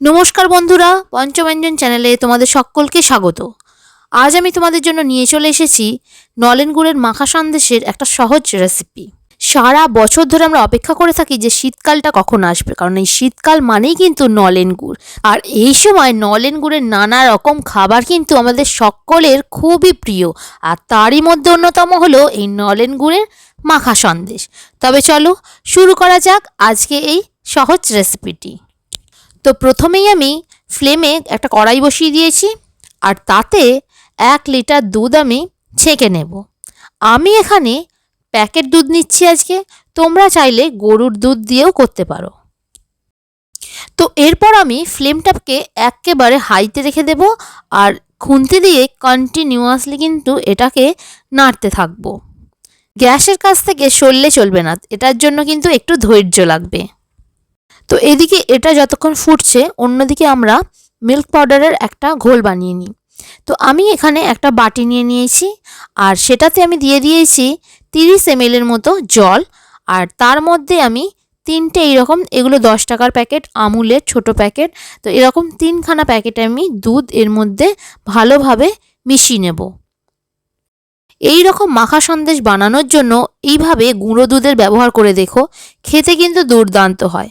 নমস্কার বন্ধুরা, পঞ্চব্যঞ্জন চ্যানেলে তোমাদের সকলকে স্বাগত। আজ আমি তোমাদের জন্য নিয়ে চলে এসেছি নলেন গুড়ের মাখা সন্দেশের একটা সহজ রেসিপি সারা বছর ধরে আমরা অপেক্ষা করে থাকি যে শীতকালটা কখন আসবে, কারণ এই শীতকাল মানেই কিন্তু নলেন গুড়। আর এই সময় নলেন গুড়ের নানা রকম খাবার কিন্তু আমাদের সকলের খুবই প্রিয়, আর তারই মধ্যে অন্যতম হলো এই নলেন গুড়ের মাখা সন্দেশ। তবে চলো শুরু করা যাক আজকে এই সহজ রেসিপিটি তো প্রথমেই আমি ফ্লেমে একটা কড়াই বসিয়ে দিয়েছি আর তাতে এক লিটার দুধ আমি ছেঁকে নেব। আমি এখানে প্যাকেট দুধ নিচ্ছি আজকে, তোমরা চাইলে গরুর দুধ দিয়েও করতে পারো। তো এরপর আমি ফ্লেমটাকে একেবারে হাইতে রেখে দেব আর খুন্তি দিয়ে কন্টিনিউয়াসলি কিন্তু এটাকে নাড়তে থাকব। গ্যাসের কাছ থেকে সরলে চলবে না, এটার জন্য কিন্তু একটু ধৈর্য লাগবে। তো এদিকে এটা যতক্ষণ ফুটছে, অন্যদিকে আমরা মিল্ক পাউডারের একটা ঘোল বানিয়ে নিই। তো আমি এখানে একটা বাটি নিয়ে নিয়েছি, আর সেটাতে আমি দিয়ে দিয়েছি তিরিশ এমএলের মতো জল, আর তার মধ্যে আমি তিনটে এইরকম, এগুলো দশ টাকার প্যাকেট, আমুলের ছোট প্যাকেট, তো এরকম তিনখানা প্যাকেট আমি দুধ এর মধ্যে ভালোভাবে মিশিয়ে নেব। এই রকম মাখা সন্দেশ বানানোর জন্য এইভাবে গুঁড়ো দুধের ব্যবহার করে দেখো, খেতে কিন্তু দুর্দান্ত হয়।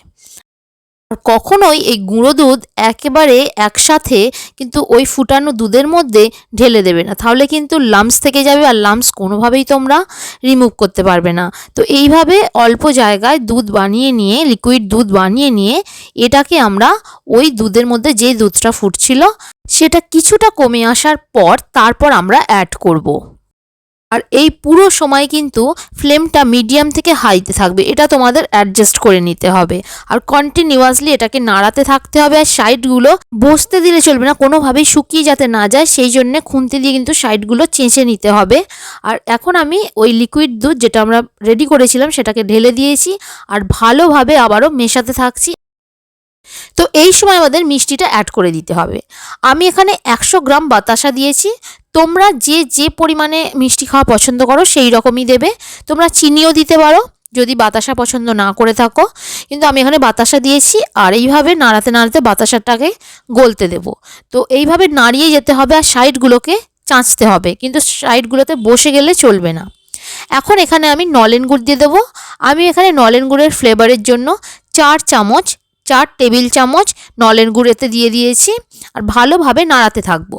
আর কখনোই এই গুঁড়ো দুধ একেবারে একসাথে কিন্তু ওই ফুটানো দুধের মধ্যে ঢেলে দেবে না তাহলে কিন্তু লামস থেকে যাবে আর লামস কোনোভাবেই তোমরা রিমুভ করতে পারবে না তো এইভাবে অল্প জায়গায় দুধ বানিয়ে নিয়ে লিকুইড দুধ বানিয়ে নিয়ে এটাকে আমরা ওই দুধের মধ্যে যে দুধটা ফুটছিল, সেটা কিছুটা কমে আসার পর তারপর আমরা অ্যাড করব। আর এই পুরো সময় কিন্তু ফ্লেমটা মিডিয়াম থেকে হাইতে থাকবে। এটা তোমাদের অ্যাডজাস্ট করে নিতে হবে। আর কন্টিনিউয়াসলি এটাকে নাড়াতে থাকতে হবে আর সাইডগুলো বসতে দিলে চলবে না, কোনোভাবেই শুকিয়ে যাতে না যায়, সেই জন্যে খুন্তি দিয়ে কিন্তু সাইডগুলো চেঁচে নিতে হবে। আর এখন আমি ওই লিকুইড দুধ যেটা আমরা রেডি করেছিলাম, সেটাকে ঢেলে দিয়েছি আর ভালোভাবে আবারও মেশাতে থাকছি। তো এই সময় আমাদের মিষ্টিটা অ্যাড করে দিতে হবে। আমি এখানে একশো গ্রাম বাতাসা দিয়েছি। তোমরা যে যে পরিমাণে মিষ্টি খাওয়া পছন্দ করো সেই রকমই দেবে। তোমরা চিনিও দিতে পারো, যদি বাতাসা পছন্দ না করে থাকো। কিন্তু আমি এখানে বাতাসা দিয়েছি, আর এইভাবে নাড়াতে নাড়াতে বাতাসাটাকে গলতে দেব। তো এইভাবে নাড়িয়ে যেতে হবে আর সাইডগুলোকে চাঁচতে হবে। কিন্তু সাইডগুলোতে বসে গেলে চলবে না। এখন এখানে আমি নলেন গুড় দিয়ে দেবো। আমি এখানে নলেন গুড়ের ফ্লেভারের জন্য চার চামচ, চার টেবিল চামচ নলেন গুড় এতে দিয়ে দিয়েছি। আর ভালোভাবে নাড়াতে থাকব।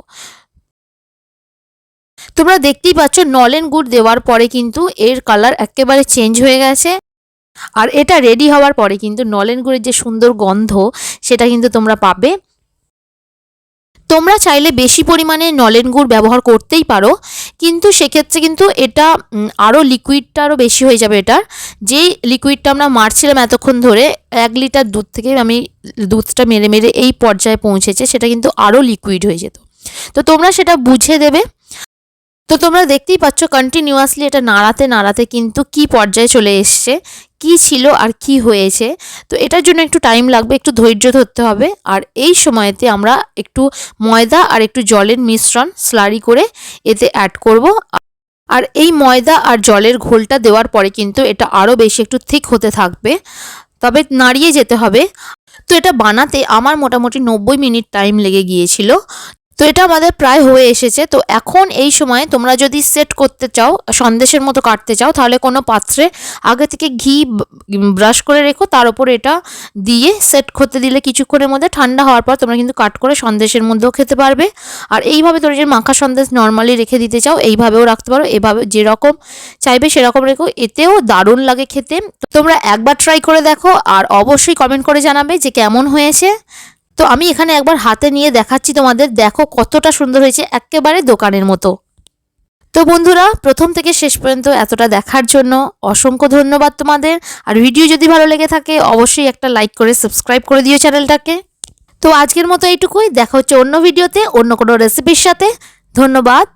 তোমরা দেখতেই পাচ্ছ নলেন গুড় দেওয়ার পরে কিন্তু এর কালার একেবারে চেঞ্জ হয়ে গেছে। আর এটা রেডি হওয়ার পরে কিন্তু নলেন গুড়ের যে সুন্দর গন্ধ, সেটা কিন্তু তোমরা পাবে। তোমরা চাইলে বেশি পরিমাণে নলেন গুড় ব্যবহার করতেই পারো, কিন্তু সেক্ষেত্রে কিন্তু এটা আরও লিকুইডটা আরও বেশি হয়ে যাবে এটার। যেই লিকুইডটা আমরা মারছিলাম এতক্ষণ ধরে, এক লিটার দুধ থেকে আমি দুধটা মেরে মেরে এই পর্যায়ে পৌঁছেছে, সেটা কিন্তু আরও লিকুইড হয়ে যেত। তো তোমরা সেটা বুঝে দেবে। তো তোমরা দেখতেই পাচ্ছ কন্টিনিউয়াসলি এটা নাড়াতে নাড়াতে কিন্তু কি পর্যায়ে চলে এসছে, কি ছিল আর কি হয়েছে। তো এটার জন্য একটু টাইম লাগবে, একটু ধৈর্য ধরতে হবে। আর এই সময়তে আমরা একটু ময়দা আর একটু জলের মিশ্রণ স্লারি করে এতে অ্যাড করব। আর এই ময়দা আর জলের ঘোলটা দেওয়ার পরে কিন্তু এটা আরও বেশি একটু থিক হতে থাকবে। তবে নাড়িয়ে যেতে হবে। তো এটা বানাতে আমার মোটামুটি নব্বই মিনিট টাইম লেগে গিয়েছিল। তো এটা আমাদের প্রায় হয়ে এসেছে। তো এখন এই সময় তোমরা যদি সেট করতে চাও, সন্দেশের মতো কাটতে চাও, তাহলে কোনো পাত্রে আগে থেকে ঘি ব্রাশ করে রেখো, তার উপর এটা দিয়ে সেট করতে দিলে কিছুক্ষণের মধ্যে ঠান্ডা হওয়ার পর তোমরা কিন্তু কাট করে সন্দেশের মধ্যেও খেতে পারবে। আর এইভাবে তোমরা যে মাখা সন্দেশ নর্মালি রেখে দিতে চাও, এইভাবেও রাখতে পারো। এভাবে যেরকম চাইবে সেরকম রেখো। এতেও দারুণ লাগে খেতে। তোমরা একবার ট্রাই করে দেখো, আর অবশ্যই কমেন্ট করে জানাবে যে কেমন হয়েছে। তো আমি এখানে একবার হাতে নিয়ে দেখাচ্ছি তোমাদের, দেখো কতটা সুন্দর হয়েছে একেবারে দোকানের মতো। তো বন্ধুরা, প্রথম থেকে শেষ পর্যন্ত এতটা দেখার জন্য অসংখ্য ধন্যবাদ তোমাদের। আর ভিডিও যদি ভালো লেগে থাকে, অবশ্যই একটা লাইক করে সাবস্ক্রাইব করে দিও চ্যানেলটাকে। তো আজকের মতো এইটুকুই, দেখা হচ্ছে অন্য ভিডিওতে, অন্য কোনো রেসিপির সাথে। ধন্যবাদ।